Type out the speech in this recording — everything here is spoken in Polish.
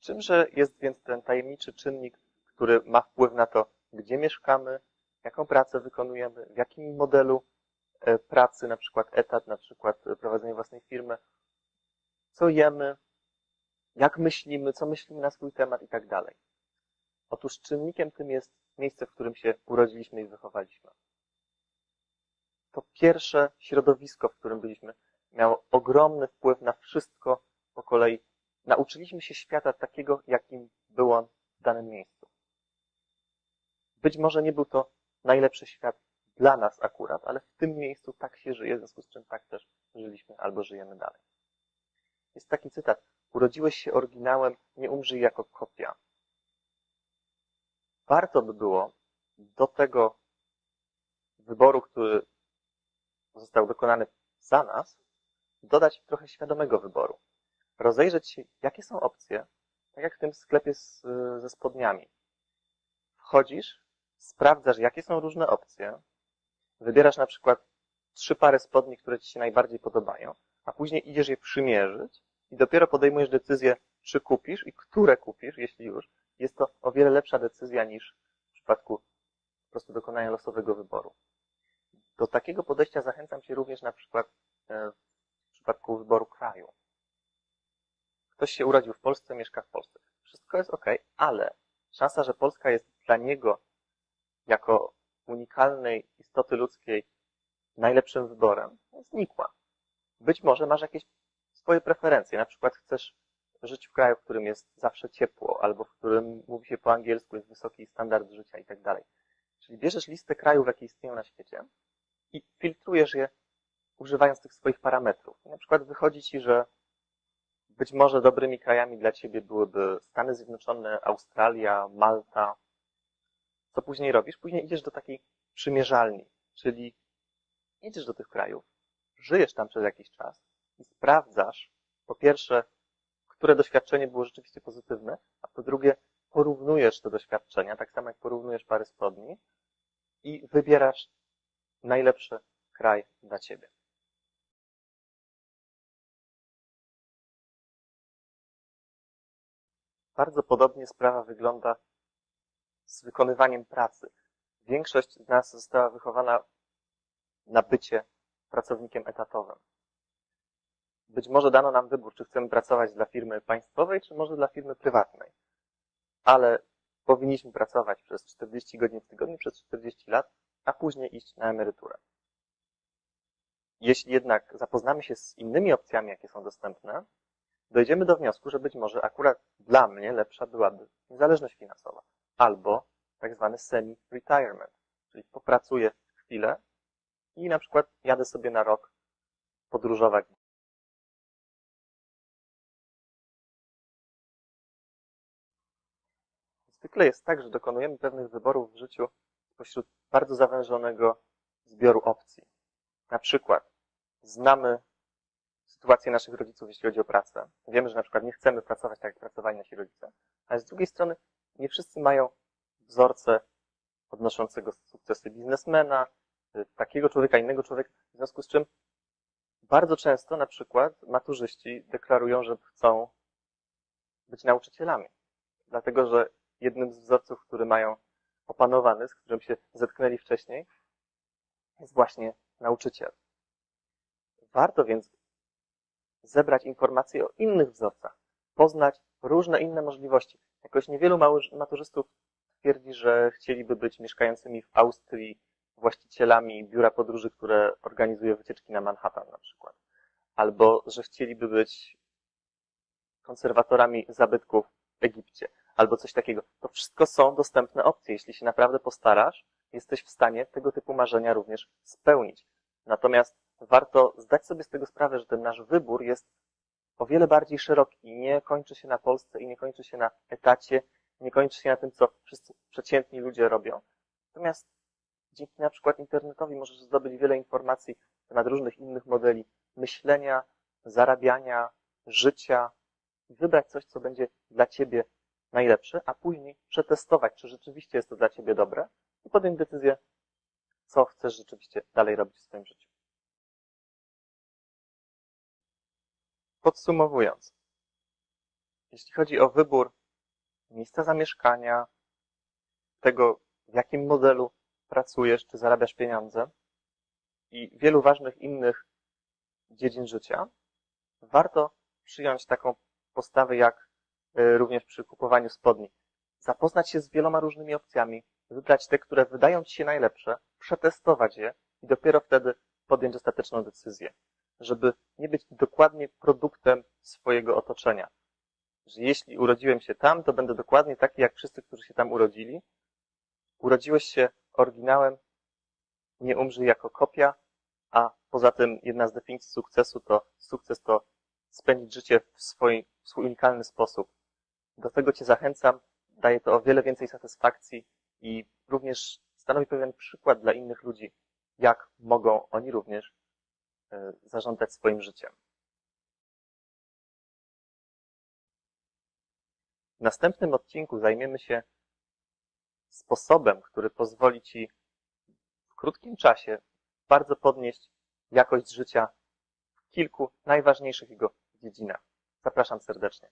Czymże jest więc ten tajemniczy czynnik, który ma wpływ na to, gdzie mieszkamy, jaką pracę wykonujemy, w jakim modelu e, pracy, na przykład etat, na przykład prowadzenie własnej firmy, co jemy, jak myślimy, co myślimy na swój temat i tak dalej. Otóż czynnikiem tym jest miejsce, w którym się urodziliśmy i wychowaliśmy. To pierwsze środowisko, w którym byliśmy, miało ogromny wpływ na wszystko po kolei. Nauczyliśmy się świata takiego, jakim był on w danym miejscu. Być może nie był to najlepszy świat dla nas akurat, ale w tym miejscu tak się żyje, w związku z czym tak też żyliśmy albo żyjemy dalej. Jest taki cytat. Urodziłeś się oryginałem, nie umrzyj jako kopia. Warto by było do tego wyboru, który został dokonany za nas, dodać trochę świadomego wyboru. Rozejrzeć się, jakie są opcje, tak jak w tym sklepie z, ze spodniami. Wchodzisz, sprawdzasz, jakie są różne opcje, wybierasz na przykład trzy pary spodni, które ci się najbardziej podobają, a później idziesz je przymierzyć i dopiero podejmujesz decyzję, czy kupisz i które kupisz, jeśli już. Jest to o wiele lepsza decyzja niż w przypadku po prostu dokonania losowego wyboru. Do takiego podejścia zachęcam Cię również na przykład e, w przypadku wyboru kraju. Ktoś się urodził w Polsce, mieszka w Polsce. Wszystko jest ok, ale szansa, że Polska jest dla niego jako unikalnej istoty ludzkiej najlepszym wyborem, znikła. Być może masz jakieś swoje preferencje. Na przykład chcesz żyć w kraju, w którym jest zawsze ciepło, albo w którym mówi się po angielsku, jest wysoki standard życia i tak dalej. Czyli bierzesz listę krajów, jakie istnieją na świecie i filtrujesz je używając tych swoich parametrów. na przykład wychodzi ci, że być może dobrymi krajami dla ciebie byłyby Stany Zjednoczone, Australia, Malta. Co później robisz? Później idziesz do takiej przymierzalni, czyli idziesz do tych krajów, żyjesz tam przez jakiś czas i sprawdzasz, po pierwsze, które doświadczenie było rzeczywiście pozytywne, a po drugie, porównujesz te doświadczenia, tak samo jak porównujesz pary spodni i wybierasz najlepszy kraj dla ciebie. Bardzo podobnie sprawa wygląda z wykonywaniem pracy. Większość z nas została wychowana na bycie pracownikiem etatowym. Być może dano nam wybór, czy chcemy pracować dla firmy państwowej, czy może dla firmy prywatnej. Ale powinniśmy pracować przez 40 godzin w tygodniu, przez 40 lat, a później iść na emeryturę. Jeśli jednak zapoznamy się z innymi opcjami, jakie są dostępne, dojdziemy do wniosku, że być może akurat dla mnie lepsza byłaby niezależność finansowa albo tak zwany semi-retirement, czyli popracuję chwilę i na przykład jadę sobie na rok podróżować Zwykle jest tak, że dokonujemy pewnych wyborów w życiu pośród bardzo zawężonego zbioru opcji. Na przykład znamy sytuację naszych rodziców, jeśli chodzi o pracę. Wiemy, że na przykład nie chcemy pracować tak, jak pracowali nasi rodzice, ale z drugiej strony nie wszyscy mają wzorce odnoszącego sukcesy biznesmena, y, takiego człowieka, innego człowieka, w związku z czym bardzo często na przykład maturzyści deklarują, że chcą być nauczycielami. Dlatego, że jednym z wzorców, który mają opanowany, z którym się zetknęli wcześniej, jest właśnie nauczyciel. Warto więc zebrać informacje o innych wzorcach, poznać różne inne możliwości. Jakoś niewielu maturzystów twierdzi, że chcieliby być mieszkającymi w Austrii właścicielami biura podróży, które organizuje wycieczki na Manhattan na przykład. Albo, że chcieliby być konserwatorami zabytków w Egipcie albo coś takiego. To wszystko są dostępne opcje. Jeśli się naprawdę postarasz, jesteś w stanie tego typu marzenia również spełnić. Natomiast warto zdać sobie z tego sprawę, że ten nasz wybór jest o wiele bardziej szeroki. Nie kończy się na Polsce i nie kończy się na etacie, nie kończy się na tym, co wszyscy przeciętni ludzie robią. Natomiast dzięki na przykład internetowi możesz zdobyć wiele informacji na temat różnych innych modeli myślenia, zarabiania, życia i wybrać coś, co będzie dla Ciebie najlepszy, a później przetestować, czy rzeczywiście jest to dla Ciebie dobre i podjąć decyzję, co chcesz rzeczywiście dalej robić w swoim życiu. Podsumowując, Jeśli chodzi o wybór miejsca zamieszkania, tego, w jakim modelu pracujesz, czy zarabiasz pieniądze i wielu ważnych innych dziedzin życia, warto przyjąć taką postawę jak y, również przy kupowaniu spodni. Zapoznać się z wieloma różnymi opcjami, wybrać te, które wydają Ci się najlepsze, przetestować je i dopiero wtedy podjąć ostateczną decyzję, żeby nie być dokładnie produktem swojego otoczenia. Że jeśli urodziłem się tam, to będę dokładnie taki jak wszyscy, którzy się tam urodzili. Urodziłeś się oryginałem, nie umrzyj jako kopia, a poza tym jedna z definicji sukcesu to sukces to spędzić życie w swój, w swój unikalny sposób. Do tego Cię zachęcam, daje to o wiele więcej satysfakcji i również stanowi pewien przykład dla innych ludzi, jak mogą oni również zarządzać swoim życiem. W następnym odcinku zajmiemy się sposobem, który pozwoli Ci w krótkim czasie bardzo podnieść jakość życia w kilku najważniejszych jego dziedzinach. Zapraszam serdecznie.